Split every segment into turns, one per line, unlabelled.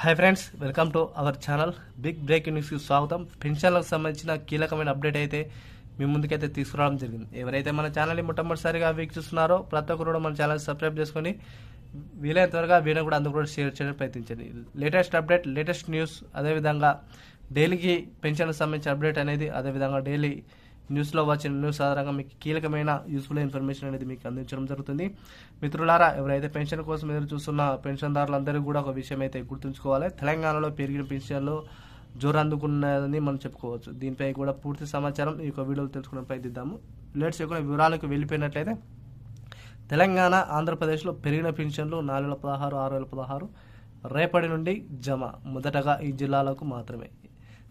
Hi friends welcome to our channel big breaking న్యూస్కి స్వాగతం. పెన్షన్లకు సంబంధించిన కీలకమైన అప్డేట్ అయితే మీ ముందుకైతే తీసుకురావడం జరిగింది. ఎవరైతే మన ఛానల్ని మొట్టమొదటిసారిగా వీక్షిస్తున్నారో ప్రతి ఒక్కరు కూడా మన ఛానల్ సబ్స్క్రైబ్ చేసుకొని వీలైన త్వరగా వీడియో కూడా అందుకు కూడా షేర్ చేయడానికి ప్రయత్నించండి. లేటెస్ట్ అప్డేట్ లేటెస్ట్ న్యూస్ అదేవిధంగా డైలీకి పెన్షన్కి సంబంధించిన అప్డేట్ అనేది అదేవిధంగా డైలీ న్యూస్లో వచ్చిన న్యూస్ ఆధారంగా మీకు కీలకమైన యూస్ఫుల్ ఇన్ఫర్మేషన్ అనేది మీకు అందించడం జరుగుతుంది. మిత్రులారా ఎవరైతే పెన్షన్ కోసం ఎదురు చూస్తున్న పెన్షన్దారులందరూ కూడా ఒక విషయం అయితే గుర్తుంచుకోవాలి. తెలంగాణలో పెరిగిన పెన్షన్లు జోరు అందుకున్నదని మనం చెప్పుకోవచ్చు. దీనిపై కూడా పూర్తి సమాచారం ఈ యొక్క వీడియోలు తెలుసుకునే ప్రయత్నిద్దాము. లేట్స్ యొక్క వివరాలకు వెళ్ళిపోయినట్లయితే తెలంగాణ ఆంధ్రప్రదేశ్లో పెరిగిన పెన్షన్లు నాలుగు వేల పదహారు ఆరు వేల పదహారు రేపటి నుండి జమ. మొదటగా ఈ జిల్లాలకు మాత్రమే.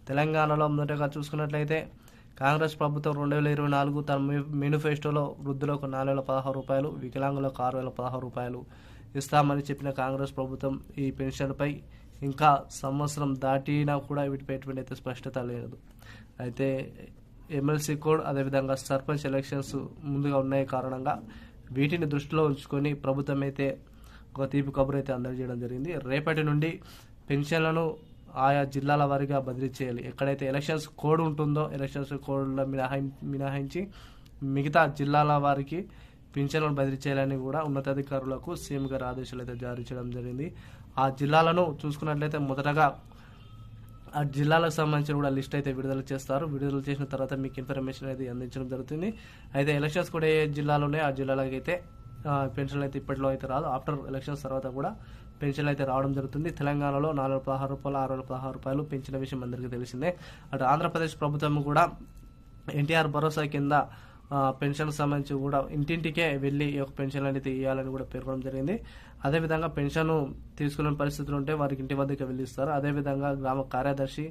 తెలంగాణలో మొదటగా చూసుకున్నట్లయితే కాంగ్రెస్ ప్రభుత్వం రెండు వేల ఇరవై నాలుగు తన మేనిఫెస్టోలో వృద్ధులకు నాలుగు వేల పదహారు రూపాయలు వికలాంగులకు ఆరు వేల పదహారు రూపాయలు ఇస్తామని చెప్పిన కాంగ్రెస్ ప్రభుత్వం ఈ పెన్షన్పై ఇంకా సంవత్సరం దాటినా కూడా వీటిపై ఎటువంటి అయితే స్పష్టత లేదు. అయితే ఎమ్మెల్సీ కోడ్ అదేవిధంగా సర్పంచ్ ఎలక్షన్స్ ముందుగా ఉన్నాయి కారణంగా వీటిని దృష్టిలో ఉంచుకొని ప్రభుత్వం అయితే ఒక తీపి కబురు అయితే అందజేయడం జరిగింది. రేపటి నుండి పెన్షన్లను ఆయా జిల్లాల వారీగా బదిలీ చేయాలి. ఎక్కడైతే ఎలక్షన్స్ కోడ్ ఉంటుందో ఎలక్షన్స్ కోడ్లో మినహాయి మినహాయించి మిగతా జిల్లాల వారికి పింఛన్లను బదిలీ చేయాలని కూడా ఉన్నతాధికారులకు సీఎం గారు ఆదేశాలు అయితే జారీ చేయడం జరిగింది. ఆ జిల్లాలను చూసుకున్నట్లయితే మొదటగా ఆ జిల్లాలకు సంబంధించిన కూడా లిస్ట్ అయితే విడుదల చేస్తారు. విడుదల చేసిన తర్వాత మీకు ఇన్ఫర్మేషన్ అయితే అందించడం జరుగుతుంది. అయితే ఎలక్షన్స్ కూడా ఏ జిల్లాలో ఉన్నాయో ఆ జిల్లాలకైతే అయితే పెన్షన్లు అయితే ఇప్పట్లో అయితే రాదు. ఆఫ్టర్ ఎలక్షన్స్ తర్వాత కూడా పెన్షన్లు అయితే రావడం జరుగుతుంది. తెలంగాణలో నాలుగు వందల పదహారు రూపాయలు ఆరు వందల పదహారు రూపాయలు పెంచిన విషయం అందరికీ తెలిసిందే. అటు ఆంధ్రప్రదేశ్ ప్రభుత్వం కూడా ఎన్టీఆర్ భరోసా కింద పెన్షన్ సంబంధించి కూడా ఇంటింటికే వెళ్ళి ఈ యొక్క పెన్షన్ అనేది ఇవ్వాలని కూడా పేర్కొనడం జరిగింది. అదేవిధంగా పెన్షన్ తీసుకునే పరిస్థితులు ఉంటే వారికి ఇంటి వద్దకు వెళ్ళి ఇస్తారు. అదేవిధంగా గ్రామ కార్యదర్శి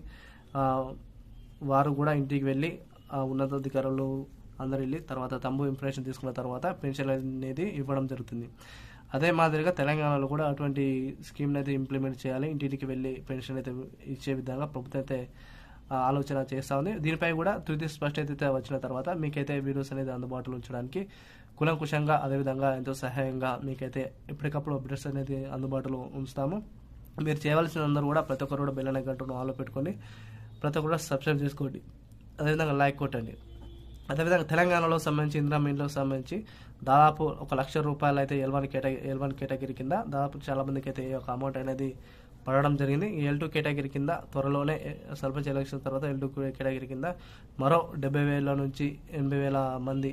వారు కూడా ఇంటికి వెళ్ళి ఆ, ఉన్నతాధికారులు అందరు వెళ్ళి తర్వాత తంబు ఇంప్రెషన్ తీసుకున్న తర్వాత పెన్షన్ అనేది ఇవ్వడం జరుగుతుంది. అదే మాదిరిగా తెలంగాణలో కూడా అటువంటి స్కీమ్ అయితే ఇంప్లిమెంట్ చేయాలి. ఇంటింటికి వెళ్ళి పెన్షన్ అయితే ఇచ్చే విధంగా ప్రభుత్వం అయితే ఆలోచన చేస్తూ ఉంది. దీనిపై కూడా తుది స్పష్టత అయితే వచ్చిన తర్వాత మీకైతే వీడియోస్ అనేది అందుబాటులో ఉంచడానికి కులంకుశంగా అదేవిధంగా ఎంతో సహాయంగా మీకైతే ఎప్పటికప్పుడు అప్డేట్స్ అనేది అందుబాటులో ఉంచుతాము. మీరు చేయవలసిన అందరూ కూడా ప్రతి ఒక్కరు కూడా బెల్ గంటను ఆలో పెట్టుకొని ప్రతి ఒక్కరు కూడా సబ్స్క్రైబ్ చేసుకోండి. అదేవిధంగా లైక్ కొట్టండి. అదేవిధంగా తెలంగాణలో సంబంధించి ఇందిరా మీన్లకు సంబంధించి దాదాపు ఒక లక్ష రూపాయలు అయితే ఎల్వన్ కేటగిరీ ఎల్వన్ కేటగిరీ కింద దాదాపు చాలా మందికి అయితే ఈ యొక్క అమౌంట్ అనేది పడడం జరిగింది. ఈ ఎల్ టూ కేటగిరీ కింద త్వరలోనే సర్పంచ్ ఎలక్షన్ తర్వాత ఎల్ టూ కేటగిరీ కింద మరో డెబ్బై వేల నుంచి ఎనభై వేల మంది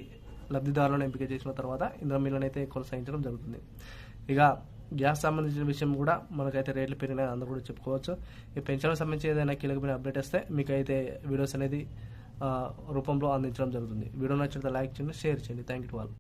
లబ్ధిదారులను ఎంపిక చేసిన తర్వాత ఇందిరా మీన్లను అయితే కొనసాగించడం జరుగుతుంది. ఇక గ్యాస్ సంబంధించిన విషయం కూడా మనకైతే రేట్లు పెరిగినాయి అందరూ కూడా చెప్పుకోవచ్చు. ఈ పెన్షన్కి సంబంధించి ఏదైనా కీలకమైన అప్డేట్ వస్తే మీకైతే వీడియోస్ అనేది రూపంలో అందించడం జరుగుతుంది. వీడియో నచ్చితే లైక్ చేయండి షేర్ చేయండి. Thank you to all